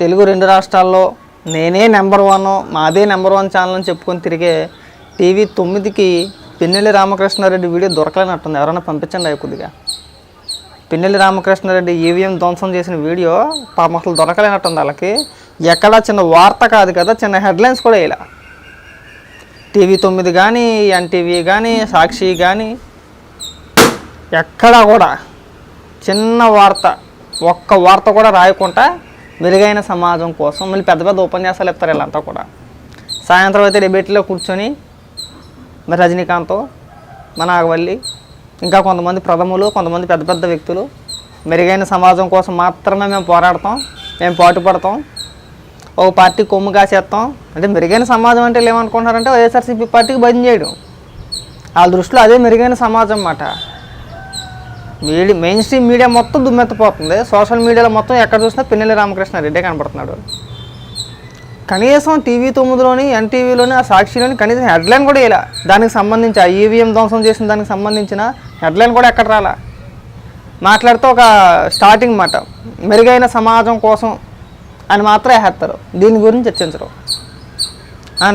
తెలుగు రెండు రాష్ట్రాల్లో నేనే నెంబర్ వన్ మాదే నెంబర్ వన్ ఛానల్ అని చెప్పుకొని తిరిగే టీవీ తొమ్మిదికి పిన్నెల్లి రామకృష్ణారెడ్డి వీడియో దొరకలేనట్టుంది. ఎవరైనా పంపించండి అవి కొద్దిగా. పిన్నెల్లి రామకృష్ణారెడ్డి ఈవీఎం ధ్వంసం చేసిన వీడియో పాపం అసలు దొరకలేనట్టుంది వాళ్ళకి. ఎక్కడా చిన్న వార్త కాదు కదా చిన్న హెడ్లైన్స్ కూడా ఇలా టీవీ తొమ్మిది కానీ ఎన్టీవీ కానీ సాక్షి కానీ ఎక్కడా కూడా చిన్న వార్త ఒక్క వార్త కూడా రాయకుండా మెరుగైన సమాజం కోసం మళ్ళీ పెద్ద పెద్ద ఉపన్యాసాలు ఇస్తారు వీళ్ళంతా కూడా. సాయంత్రం అయితే డిబేట్లో కూర్చొని మరి రజనీకాంత్ మన ఆగవల్లి ఇంకా కొంతమంది ప్రథములు కొంతమంది పెద్ద పెద్ద వ్యక్తులు మెరుగైన సమాజం కోసం మాత్రమే మేము పోరాడతాం మేము పాటుపడతాం ఒక పార్టీ కొమ్ము కాసేస్తాం. అంటే మెరుగైన సమాజం అంటే ఏమనుకుంటున్నారంటే వైఎస్ఆర్సీపీ పార్టీకి భయం చేయడం. వాళ్ళ దృష్టిలో అదే మెరుగైన సమాజం అన్నమాట. మీడియా మెయిన్ స్ట్రీమ్ మీడియా మొత్తం దుమ్మెత్తిపోతుంది. సోషల్ మీడియాలో మొత్తం ఎక్కడ చూసినా పిన్నెల్లి రామకృష్ణారెడ్డే కనపడుతున్నాడు. కనీసం టీవీ తొమ్మిదిలోని ఎన్టీవీలోని ఆ సాక్షిలోని కనీసం హెడ్లైన్ కూడా ఇలా దానికి సంబంధించి ఆ ఈవీఎం ధ్వంసం చేసిన దానికి సంబంధించిన హెడ్లైన్ కూడా ఎక్కడ రాలా. మాట్లాడితే ఒక స్టార్టింగ్ మాట మెరుగైన సమాజం కోసం అని మాత్రం వేస్తారు దీని గురించి చర్చించరు.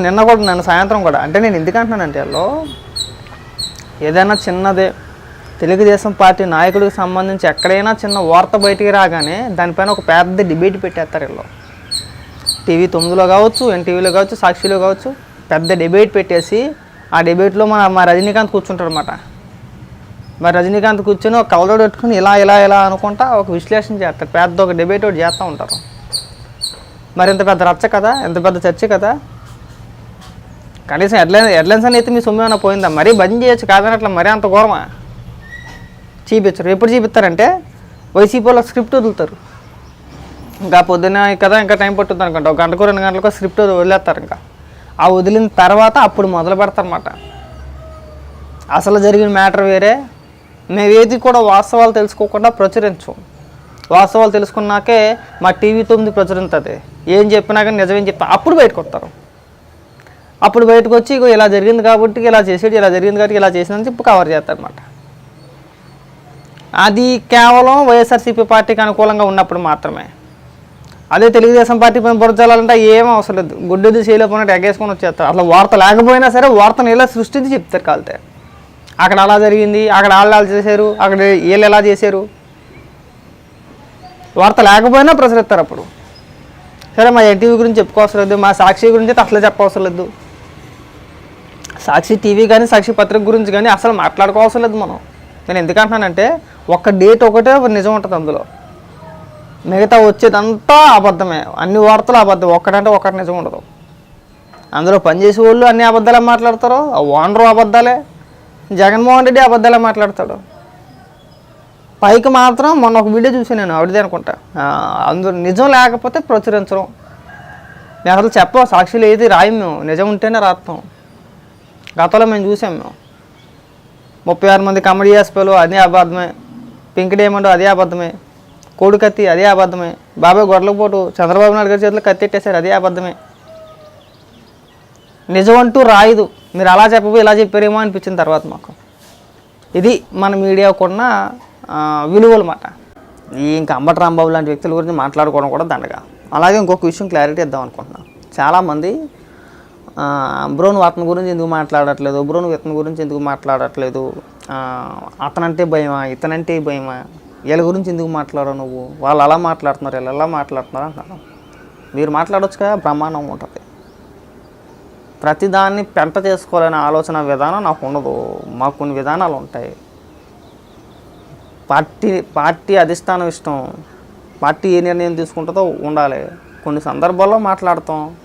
నిన్న కూడా నన్ను సాయంత్రం కూడా. అంటే నేను ఎందుకంటున్నానంటే వాళ్ళు ఏదైనా చిన్నదే తెలుగుదేశం పార్టీ నాయకుడికి సంబంధించి ఎక్కడైనా చిన్న వార్త బయటికి రాగానే దానిపైన ఒక పెద్ద డిబేట్ పెట్టేస్తారు వీళ్ళు. టీవీ తొమ్మిదిలో కావచ్చు ఎన్టీవీలో కావచ్చు సాక్షిలో కావచ్చు పెద్ద డిబేట్ పెట్టేసి ఆ డిబేట్లో మన మా రజనీకాంత్ కూర్చుంటాడు అనమాట మరి రజనీకాంత్ కూర్చొని ఒక కవలోడు పెట్టుకుని ఇలా ఇలా ఇలా అనుకుంటా ఒక విశ్లేషణ చేస్తారు. పెద్ద ఒక డిబేట్ ఒకటి చేస్తూ ఉంటారు. మరి ఇంత పెద్ద రచ్చ కదా ఎంత పెద్ద చర్చ కదా. కనీసం హెడ్లైన్ ఎడ్లైన్స్ అని అయితే మీ సొమ్ము ఏమైనా పోయిందా? మరీ బంద్ చేయొచ్చు కాదని అట్లా మరీ అంత ఘోరమా? చూపించరు ఎప్పుడు చూపిస్తారంటే వైసీపీ వాళ్ళు స్క్రిప్ట్ వదులుతారు. ఇంకా పొద్దున్న కదా ఇంకా టైం పట్టుద్ది అనుకుంటా. ఒక గంటకు రెండు గంటలకు స్క్రిప్ట్ వదిలేస్తారు ఇంకా. ఆ వదిలిన తర్వాత అప్పుడు మొదలు పెడతారన్నమాట. అసలు జరిగిన మ్యాటర్ వేరే. మేవేది కూడా వాస్తవాలు తెలుసుకోకుండా ప్రచురించు. వాస్తవాలు తెలుసుకున్నాకే మా టీవీ తొమ్మిది ప్రచురింతుంది. ఏం చెప్పినా కానీ నిజమేం చెప్తా అప్పుడు బయటకు వస్తారు. అప్పుడు బయటకు వచ్చి ఇలా జరిగింది కాబట్టి ఇలా చేసేది ఇలా జరిగింది కాబట్టి ఇలా చేసిందని చెప్పి కవర్ చేస్తారనమాట అది కేవలం వైఎస్ఆర్సీపీ పార్టీకి అనుకూలంగా ఉన్నప్పుడు మాత్రమే. అదే తెలుగుదేశం పార్టీ పైన బురచాలంటే ఏం అవసరం లేదు. గుడ్డది చేయలేకపోయినట్టు ఎగేసుకొని వచ్చేస్తారు. అట్లా వార్త లేకపోయినా సరే వార్తను ఎలా సృష్టించి చెప్తారు కాలితే. అక్కడ అలా జరిగింది అక్కడ వాళ్ళు అలా చేశారు అక్కడ వీళ్ళు ఎలా చేశారు. వార్త లేకపోయినా ప్రసరిస్తారు అప్పుడు. సరే మా ఎన్టీవీ గురించి చెప్పుకోవసరం లేదు మా సాక్షి గురించి అయితే అసలు చెప్పవసరం లేదు. సాక్షి టీవీ కానీ సాక్షి పత్రిక గురించి కానీ అసలు మాట్లాడుకోవసరం లేదు మనం. నేను ఎందుకంటున్నానంటే ఒక్క డేట్ ఒకటే నిజం ఉంటుంది అందులో. మిగతా వచ్చేదంతా అబద్ధమే. అన్ని వార్తలు అబద్ధం. ఒక్కటంటే ఒక్కటి నిజం ఉండదు. అందులో పనిచేసే వాళ్ళు అన్ని అబద్ధాలే మాట్లాడతారు. ఆ ఓనరు అబద్ధాలే. జగన్మోహన్ రెడ్డి అబద్ధాలే మాట్లాడతాడు. పైకి మాత్రం మొన్న ఒక వీడియో చూసాను నేను ఆవిడది అనుకుంటా. ఆ, అందులో నిజం లేకపోతే ప్రచురించడం నేను అసలు చెప్పవు? సాక్షులు ఏది రాయం మేము. నిజం ఉంటేనే రాస్తాం. గతంలో మేము చూసాం మేము. ముప్పై ఆరు మంది కమెడీ ఎస్పీలు అదే అబద్ధమే. పింక్ డైమండ్ అదే అబద్ధమే. కోడి కత్తి అదే అబద్ధమే. బాబాయ్ గొడవలపోటు చంద్రబాబు నాయుడు గారి చేతిలో కత్తి ఎట్టేశారు అదే అబద్ధమే. నిజం అంటూ రాయదు. మీరు అలా చెప్పబోయి ఇలా చెప్పారేమో అనిపించిన తర్వాత మాకు. ఇది మన మీడియాకున్న ఉన్న విలువలు మాట. ఈ ఇంకా అంబట రాంబాబు లాంటి వ్యక్తుల గురించి మాట్లాడుకోవడం కూడా దండగా. అలాగే ఇంకొక విషయం క్లారిటీ ఇద్దాం అనుకుంటున్నాను చాలామంది ఆ, అతని గురించి ఎందుకు మాట్లాడట్లేదు? బ్రో ఇతని గురించి ఎందుకు మాట్లాడట్లేదు? అతనంటే భయమా? ఇతనంటే భయమా? వీళ్ళ గురించి ఎందుకు మాట్లాడవు నువ్వు? వాళ్ళు అలా మాట్లాడుతున్నారు వీళ్ళు ఎలా మాట్లాడుతున్నారు అంటారు మీరు మాట్లాడవచ్చు కదా బ్రహ్మాండం ఉంటుంది. ప్రతిదాన్ని పెంట చేసుకోవాలనే ఆలోచన విధానం నాకు ఉండదు. మాకు కొన్ని విధానాలు ఉంటాయి. పార్టీ పార్టీ అధిష్టానం ఇష్టం. పార్టీ ఏ నిర్ణయం తీసుకుంటుందో ఉండాలి. కొన్ని సందర్భాల్లో మాట్లాడతాం.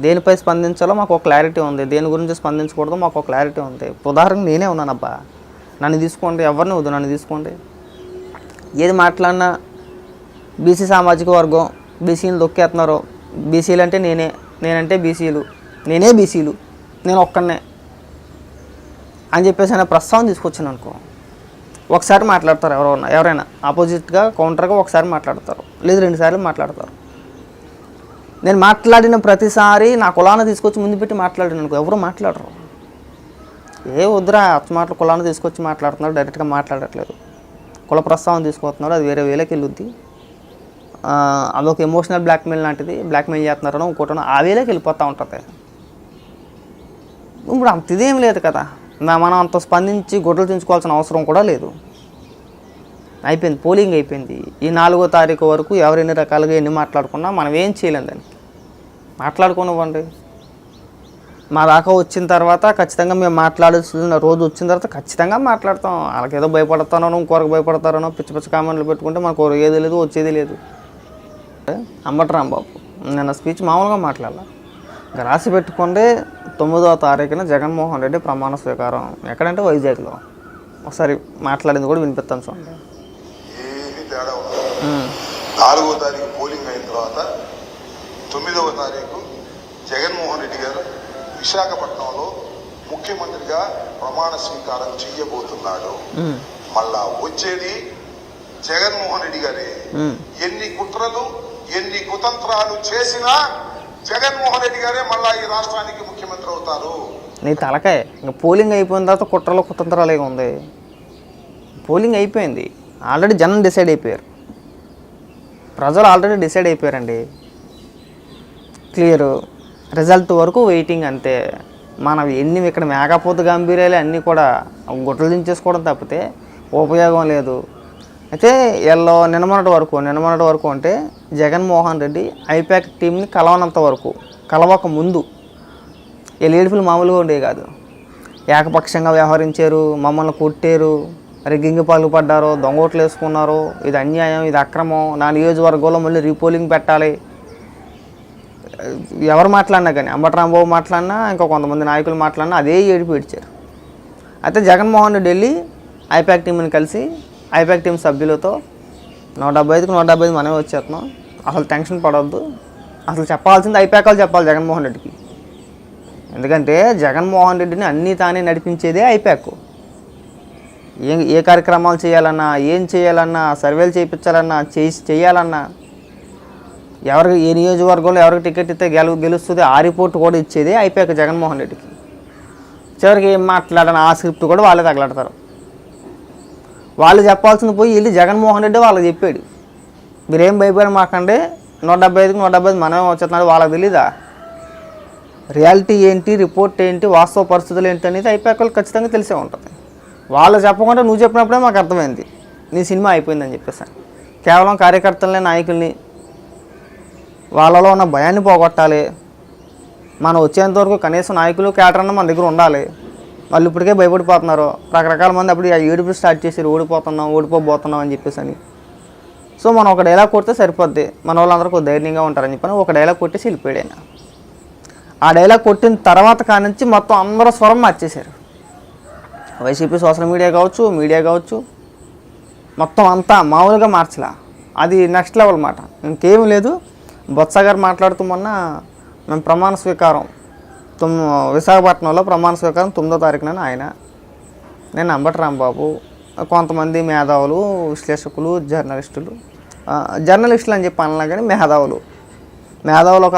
దేనిపై స్పందించాలో మాకు ఒక క్లారిటీ ఉంది. దేని గురించి స్పందించకూడదో మాకు ఒక క్లారిటీ ఉంది. ఉదాహరణకు నేనే ఉన్నానబ్బా. నన్ను తీసుకోండి ఎవరిని వద్దు నన్ను తీసుకోండి. ఏది మాట్లాడినా బీసీ సామాజిక వర్గం బీసీని దొక్కేస్తున్నారు బీసీలు అంటే నేనే. నేనంటే బీసీలు. నేనే బీసీలు. నేను ఒక్కనే అని చెప్పేసి అనే ప్రస్తావన తీసుకొచ్చాను అనుకో. ఒకసారి మాట్లాడతారు ఎవరైనా. ఎవరైనా ఆపోజిట్గా కౌంటర్గా ఒకసారి మాట్లాడతారు. లేదు రెండు సార్లు మాట్లాడతారు. నేను మాట్లాడిన ప్రతిసారి నా కులాన్ని తీసుకొచ్చి ముందు పెట్టి మాట్లాడిన అనుకో ఎవరు మాట్లాడరు. ఏ వద్దురా అచ్చ మాటలు కులాన్ని తీసుకొచ్చి మాట్లాడుతున్నారు డైరెక్ట్గా మాట్లాడట్లేదు. కుల ప్రస్తావన తీసుకొస్తున్నారు అది వేరే వేలకి వెళ్ళుద్ది. అదొక ఎమోషనల్ బ్లాక్మెయిల్ లాంటిది బ్లాక్మెయిల్ చేస్తున్నారనో ఇంకోటనో ఆ వేలకి వెళ్ళిపోతూ ఉంటుంది. ఇప్పుడు అంత ఇదేం లేదు కదా. నా మనం అంత స్పందించి గొడ్డలు తెంచుకోవాల్సిన అవసరం కూడా లేదు. అయిపోయింది పోలింగ్ అయిపోయింది. ఈ నాలుగో తారీఖు వరకు ఎవరు ఎన్ని రకాలుగా ఎన్ని మాట్లాడుకున్నా మనం ఏం చేయలేం దానికి. మాట్లాడుకోనివ్వండి. మా దాకా వచ్చిన తర్వాత ఖచ్చితంగా మేము మాట్లాడాల్సిన రోజు వచ్చిన తర్వాత ఖచ్చితంగా మాట్లాడతాం. వాళ్ళకి ఏదో భయపడతానో ఇంకొరకు భయపడతారనో పిచ్చి పిచ్చి కామెంట్లు పెట్టుకుంటే మనకు ఏది లేదు వచ్చేది లేదు. అంబటి రాంబాబు నిన్న స్పీచ్ మామూలుగా మాట్లాడాల. ఇంకా రాసి పెట్టుకుంటే తొమ్మిదవ తారీఖున జగన్మోహన్ రెడ్డి ప్రమాణ స్వీకారం. ఎక్కడంటే వైజాగ్లో. ఒకసారి మాట్లాడింది కూడా వినిపిస్తాను చూడండి ఏమీ తేడా ఉండదు ఉమ్, నాలుగో తారీఖు పోలింగ్ అయిన తర్వాత తొమ్మిదవ తారీఖు జగన్మోహన్ రెడ్డి గారు విశాఖపట్నంలో ముఖ్యమంత్రిగా ప్రమాణ స్వీకారం చెయ్యబోతున్నాడు ఉమ్, మళ్ళా వచ్చేది జగన్మోహన్ రెడ్డి గారే. ఎన్ని కుట్రలు ఎన్ని కుతంత్రాలు చేసినా జగన్మోహన్ రెడ్డి గారే మళ్ళా ఈ రాష్ట్రానికి ముఖ్యమంత్రి అవుతారు. నీ తలకాయ. ఇంకా పోలింగ్ అయిపోయిన తర్వాత కుట్రలో కుతంత్రాలు ఉంది పోలింగ్ అయిపోయింది. ఆల్రెడీ జనం డిసైడ్ అయిపోయారు. ప్రజలు ఆల్రెడీ డిసైడ్ అయిపోయారండి. క్లియర్. రిజల్ట్ వరకు వెయిటింగ్ అంతే. మనం ఎన్ని ఇక్కడ మేకపోతు గంభీరాలు అన్నీ కూడా గుట్టలు దించేసుకోవడం తప్పితే ఉపయోగం లేదు. అయితే ఎల్లో నిన్నమొన్నటి వరకు నిన్నమొన్నటి వరకు అంటే జగన్మోహన్ రెడ్డి ఐపాక్ టీంని కలవనంత వరకు కలవక ముందు వీళ్ళ మామూలుగా ఉండేవి కాదు. ఏకపక్షంగా వ్యవహరించారు మమ్మల్ని కొట్టారు రెగ్గింగి పాల్పడ్డారు దొంగోట్లు వేసుకున్నారు ఇది అన్యాయం ఇది అక్రమం నా నియోజకవర్గంలో మళ్ళీ రీపోలింగ్ పెట్టాలి. ఎవరు మాట్లాడినా కానీ అంబటరాంబాబు మాట్లాడినా ఇంకా కొంతమంది నాయకులు మాట్లాడినా అదే ఏడుపు ఏడ్చారు. అయితే జగన్మోహన్ రెడ్డి వెళ్ళి ఐపాక్ టీంని కలిసి ఐపాక్ టీం సభ్యులతో నూట డెబ్బై ఐదుకి నూట డెబ్బై ఐదు మనమే వచ్చేస్తున్నాం. అసలు టెన్షన్ పడవద్దు అసలు చెప్పాల్సింది ఐపాకాలు చెప్పాలి జగన్మోహన్ రెడ్డికి. ఎందుకంటే జగన్మోహన్ రెడ్డిని అన్నీ తానే నడిపించేదే ఐపాక్. ఏ ఏ కార్యక్రమాలు చేయాలన్నా ఏం చేయాలన్నా సర్వేలు చేయించాలన్నా చేసి చేయాలన్నా ఎవరికి ఏ నియోజకవర్గంలో ఎవరికి టికెట్ ఇస్తే గెలు గెలుస్తుంది ఆ రిపోర్ట్ కూడా ఇచ్చేది అయిపోయాక జగన్మోహన్ రెడ్డికి. చివరికి ఏం మాట్లాడని ఆ స్క్రిప్ట్ కూడా వాళ్ళే తగలడతారు. వాళ్ళు చెప్పాల్సింది పోయి వెళ్ళి జగన్మోహన్ రెడ్డి వాళ్ళకి చెప్పాడు. మీరేం భయపడి మాకండి నూట డెబ్బై ఐదుకి నూట డెబ్బై ఐదు మనమే వచ్చేస్తున్నాడు వాళ్ళకి తెలీదా? రియాలిటీ ఏంటి రిపోర్ట్ ఏంటి వాస్తవ పరిస్థితులు ఏంటి అనేది అయిపోయాక ఖచ్చితంగా తెలిసే ఉంటుంది. వాళ్ళు చెప్పకుండా నువ్వు చెప్పినప్పుడే మాకు అర్థమైంది. నీ సినిమా అయిపోయిందని చెప్పేసి కేవలం కార్యకర్తలనే నాయకుల్ని వాళ్ళలో ఉన్న భయాన్ని పోగొట్టాలి. మనం వచ్చేంత వరకు కనీసం నాయకులు కేటరన్న మన దగ్గర ఉండాలి. వాళ్ళు ఇప్పటికే భయపడిపోతున్నారు. రకరకాల మంది అప్పుడు ఏడుపు స్టార్ట్ చేసి ఓడిపోతున్నాం ఓడిపోబోతున్నాం అని చెప్పేసి అని. సో మనం ఒక డైలాగ్ కొడితే సరిపోద్ది. మన వాళ్ళందరూ కొద్ది ధైర్యంగా ఉంటారని చెప్పని ఒక డైలాగ్ కొట్టేసి వెళ్ళిపోయాడు ఆయన. ఆ డైలాగ్ కొట్టిన తర్వాత కానించి మొత్తం అందరూ స్వరం మార్చేశారు. వైసీపీ సోషల్ మీడియా కావచ్చు మీడియా కావచ్చు మొత్తం అంతా మామూలుగా మార్చలా. అది నెక్స్ట్ లెవెల్ మాట. ఇంకేం లేదు. బొత్స గారు మాట్లాడుతూ మొన్న మేము ప్రమాణ స్వీకారం తుమ్ విశాఖపట్నంలో ప్రమాణ స్వీకారం తొమ్మిదో తారీఖున ఆయన. నేను అంబటి రాంబాబు కొంతమంది మేధావులు విశ్లేషకులు జర్నలిస్టులు జర్నలిస్టులు అని చెప్పి అనలా కానీ మేధావులు. మేధావులు ఒక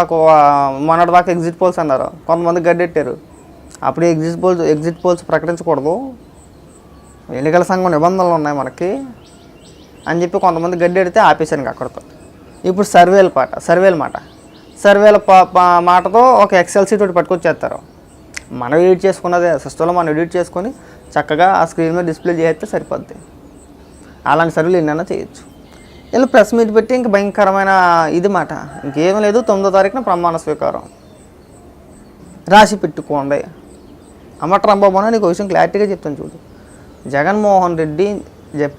మొన్నటిదాకా ఎగ్జిట్ పోల్స్ అన్నారు. కొంతమంది గడ్డెట్టారు. అప్పుడు ఎగ్జిట్ పోల్స్ ఎగ్జిట్ పోల్స్ ప్రకటించకూడదు. ఎన్నికల సంఘం నిబంధనలు ఉన్నాయి మనకి అని చెప్పి కొంతమంది గడ్డెడితే ఆపేశాను ఆపేసానికి అక్కడితో. ఇప్పుడు సర్వేల పాట సర్వేల మాట. సర్వేల పా- మాటతో ఒక ఎక్సెల్ సీట్ ఒకటి పట్టుకొచ్చేస్తారు. మనం ఎడిట్ చేసుకున్నదే సిస్టంలో మనం ఎడిట్ చేసుకొని చక్కగా ఆ స్క్రీన్ మీద డిస్ప్లే చేస్తే సరిపోద్ది. అలాంటి సర్వేలు ఎన్నైనా చేయొచ్చు. వీళ్ళు ప్రెస్ మీట్ పెట్టి ఇంక భయంకరమైన ఇది మాట. ఇంకేం లేదు తొమ్మిదో తారీఖున ప్రమాణ స్వీకారం. రాసి పెట్టుకోండి. అమ్మట నీకు విషయం క్లారిటీగా చెప్తాను చూడు. జగన్మోహన్ రెడ్డి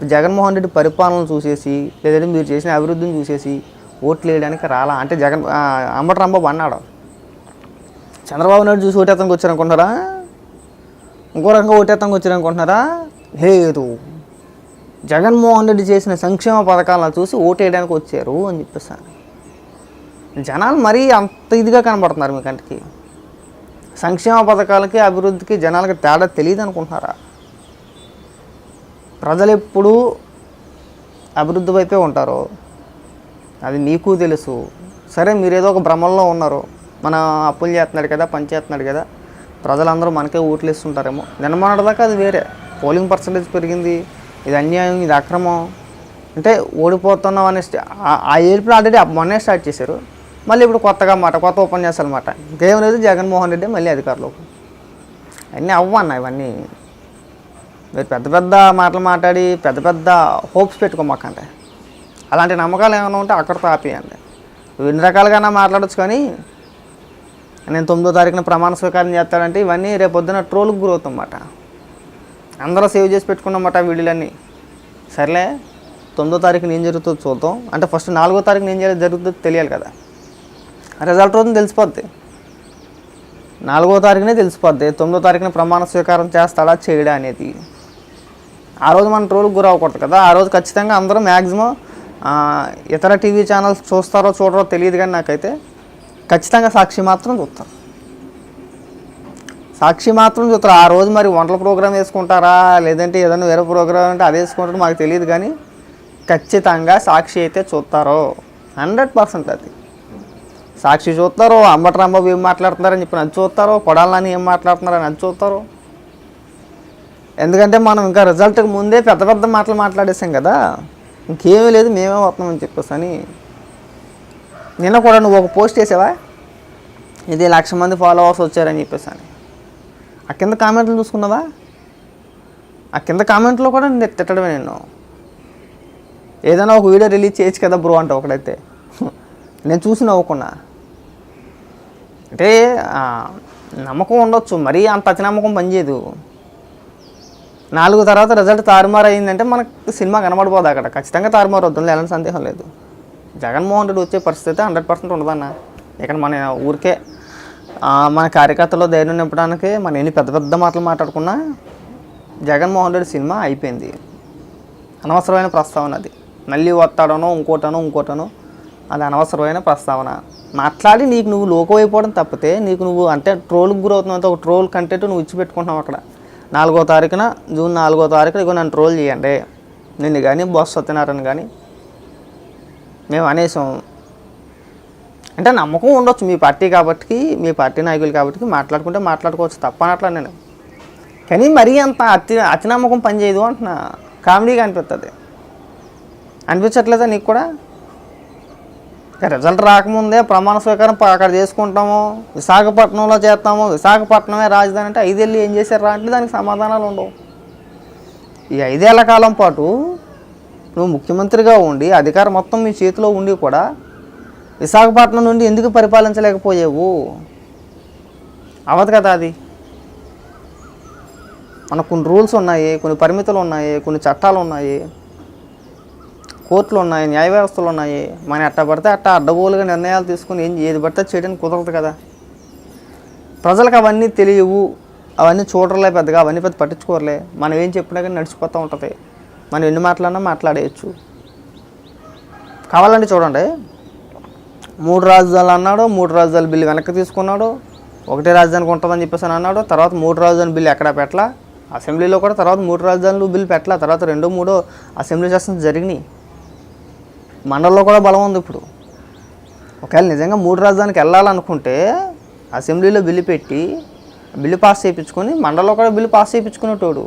జగన్మోహన్ రెడ్డి పరిపాలన చూసేసి లేదంటే మీరు చేసిన అభివృద్ధిని చూసేసి ఓట్లు వేయడానికి రాలా? అంటే జగన్ ఆ, అన్నాడు. చంద్రబాబు నాయుడు చూసి ఓటేతానికి వచ్చారనుకుంటున్నారా ఇంకో రకంగా ఓటేతానికి వచ్చారనుకుంటున్నారా లేదు. జగన్మోహన్ రెడ్డి చేసిన సంక్షేమ పథకాలను చూసి ఓటేయడానికి వచ్చారు అని చెప్పేసాను జనాలు మరీ అంత ఇదిగా కనబడుతున్నారు మీ కంటికి. సంక్షేమ పథకాలకి అభివృద్ధికి జనాలకి తేడా తెలియదు అనుకుంటున్నారా ప్రజలు ఎప్పుడూ అభివృద్ధి వైపే ఉంటారు? అది మీకు తెలుసు. సరే మీరు ఏదో ఒక భ్రమంలో ఉన్నారు. మన అప్పులు చేస్తున్నాడు కదా పని చేస్తున్నాడు కదా ప్రజలందరూ మనకే ఓట్లు ఇస్తుంటారేమో నిన్న అది వేరే. పోలింగ్ పర్సంటేజ్ పెరిగింది. ఇది అన్యాయం ఇది అక్రమం. అంటే ఓడిపోతున్నాం అనే ఆ- ఆ ఏడుపులు ఆల్రెడీ మొన్నే స్టార్ట్ చేశారు. మళ్ళీ ఇప్పుడు కొత్తగా అన్నమాట కొత్త ఉపన్యాసాలు మాట ఇంకేం లేదు జగన్మోహన్ రెడ్డి మళ్ళీ అధికారులకు. అన్నీ అవ్వన్న ఇవన్నీ. మీరు పెద్ద పెద్ద మాటలు మాట్లాడి పెద్ద పెద్ద హోప్స్ పెట్టుకోమాకండి. అలాంటి నమ్మకాలు ఏమైనా ఉంటే అక్కడితో ఆపేయండి ఎన్ని రకాలుగా మాట్లాడచ్చు కానీ నేను తొమ్మిదో తారీఖున ప్రమాణ స్వీకారం చేస్తాడంటే ఇవన్నీ రేపొద్దున ట్రోల్కి గురవుతామన్నమాట. అందరూ సేవ్ చేసి పెట్టుకున్నమాట వీడియోలన్నీ. సర్లే తొమ్మిదో తారీఖున ఏం జరుగుతుందో చూద్దాం. అంటే ఫస్ట్ నాలుగో తారీఖున ఏం చేయాలి జరుగుతుందో తెలియాలి కదా. రిజల్ట్ రోజున తెలిసిపోద్ది. నాలుగో తారీఖునే తెలిసిపోద్ది. తొమ్మిదో తారీఖున ప్రమాణ స్వీకారం చేస్తాడా చేయడా అనేది. ఆ రోజు మన ట్రోల్కి గురవకూడదు కదా. ఆ రోజు ఖచ్చితంగా అందరూ మ్యాక్సిమం ఇతర టీవీ ఛానల్స్ చూస్తారో చూడరో తెలియదు కానీ నాకైతే ఖచ్చితంగా సాక్షి మాత్రం చూస్తారు. సాక్షి మాత్రం చూస్తారు. ఆ రోజు మరి వంటల ప్రోగ్రామ్ వేసుకుంటారా? లేదంటే ఏదైనా వేరే ప్రోగ్రామ్ అంటే అది వేసుకుంటారో మాకు తెలియదు కానీ ఖచ్చితంగా సాక్షి అయితే చూస్తారో. హండ్రెడ్ పర్సెంట్ అది. సాక్షి చూస్తారు అంబటి ఏం మాట్లాడుతున్నారని చెప్పి నన్ను చూస్తారు కొడాలని ఏం మాట్లాడుతున్నారని నన్ను చూస్తారు? ఎందుకంటే మనం ఇంకా రిజల్ట్కి ముందే పెద్ద పెద్ద మాటలు మాట్లాడేసాం కదా. ఇంకేమీ లేదు మేమే వస్తున్నామని చెప్పేసి అని నిన్న కూడా నువ్వు ఒక పోస్ట్ చేసావా? ఇది లక్ష మంది ఫాలోవర్స్ వచ్చారని చెప్పేసి అని ఆ కింద కామెంట్లు చూసుకున్నావా? ఆ కింద కామెంట్లో కూడా నేను తిట్టడమే నేను ఏదైనా ఒక వీడియో రిలీజ్ చేయొచ్చు కదా బ్రో అంటే ఒకడైతే. నేను చూసి నవ్వుకున్నా. అంటే నమ్మకం ఉండొచ్చు. మరీ అంత అతి నమ్మకం పనిచేయదు. నాలుగు తర్వాత రిజల్ట్ తారుమారు అయిందంటే మనకు సినిమా కనబడిపోదు అక్కడ. ఖచ్చితంగా తారుమారు వద్దు ఎలాంటి సందేహం లేదు. జగన్మోహన్ రెడ్డి వచ్చే పరిస్థితి హండ్రెడ్ పర్సెంట్ ఉండదన్న. ఇక్కడ మన ఊరికే మన కార్యకర్తలో ధైర్యం నింపడానికి మన ఎన్ని పెద్ద పెద్ద మాటలు మాట్లాడుకున్నా జగన్మోహన్ రెడ్డి సినిమా అయిపోయింది. అనవసరమైన ప్రస్తావన అది. మళ్ళీ వస్తాడనో ఇంకోటనో ఇంకోటనో అది అనవసరమైన ప్రస్తావన. మాట్లాడి నీకు నువ్వు లోకం అయిపోవడం తప్పితే నీకు నువ్వు అంటే ట్రోల్కి గురవుతున్నంత ఒక ట్రోల్ కంటెంట్ నువ్వు ఇచ్చిపెట్టుకుంటున్నావు అక్కడ. నాలుగో తారీఖున జూన్ నాలుగో తారీఖున ఇగో నన్ను ట్రోల్ చేయండి. నిన్ను కానీ బాస్ సత్యనారాయణ కానీ మేము అనేసాం. అంటే నమ్మకం ఉండొచ్చు మీ పార్టీ కాబట్టి మీ పార్టీ నాయకులు కాబట్టి మాట్లాడుకుంటే మాట్లాడుకోవచ్చు తప్ప అనట్లా నేను. కానీ మరీ అంత అతి అతి నమ్మకం పనిచేయదు అంటున్నా. కామెడీగా అనిపిస్తుంది అనిపించట్లేదా నీకు కూడా? రిజల్ట్ రాకముందే ప్రమాణ స్వీకారం అక్కడ చేసుకుంటాము. విశాఖపట్నంలో చేస్తాము. విశాఖపట్నమే రాజధాని అంటే ఐదేళ్ళు ఏం చేశారు రా అంటే దానికి సమాధానాలు ఉండవు. ఈ ఐదేళ్ళ కాలం పాటు నువ్వు ముఖ్యమంత్రిగా ఉండి అధికారం మొత్తం మీ చేతిలో ఉండి కూడా విశాఖపట్నం నుండి ఎందుకు పరిపాలించలేకపోయావు? అవదు కదా అది. మనకు కొన్ని రూల్స్ ఉన్నాయి కొన్ని పరిమితులు ఉన్నాయి కొన్ని చట్టాలు ఉన్నాయి. కోర్టులు ఉన్నాయి న్యాయ వ్యవస్థలు ఉన్నాయి. మన ఎట్ట పడితే అట్ట అడ్డగోలుగా నిర్ణయాలు తీసుకుని ఏం ఏది పడితే చేయడానికి కుదరదు కదా. ప్రజలకు అవన్నీ తెలియవు. అవన్నీ చూడలే పెద్దగా అవన్నీ పెద్ద పట్టించుకోరలే. మనం ఏం చెప్పినా కానీ నడిచిపోతూ ఉంటుంది. మనం ఎన్ని మాట్లాడినా మాట్లాడేయచ్చు. కావాలంటే చూడండి. మూడు రాజధానులు అన్నాడు మూడు రాజధానుల బిల్లు వెనక్కి తీసుకున్నాడు. ఒకటే రాజధానికి ఉంటుందని చెప్పేసి అని అన్నాడు. తర్వాత మూడు రాజధాని బిల్లు ఎక్కడ పెట్టలా? అసెంబ్లీలో కూడా తర్వాత మూడు రాజధానులు బిల్లు పెట్టలా? తర్వాత రెండో మూడో అసెంబ్లీ సెషన్స్ జరిగినాయి. మండలంలో కూడా బలం ఉంది ఇప్పుడు. ఒకవేళ నిజంగా మూడు రాజధానికి వెళ్ళాలనుకుంటే అసెంబ్లీలో బిల్లు పెట్టి బిల్లు పాస్ చేయించుకొని మండలంలో కూడా బిల్లు పాస్ చేయించుకునేటోడు.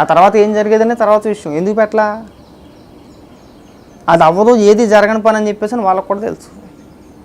ఆ తర్వాత ఏం జరిగేదనే తర్వాత విషయం. ఎందుకు పెట్టలా? అది అవ్వదు ఏది జరగని పని అని చెప్పేసి వాళ్ళకి కూడా తెలుసు.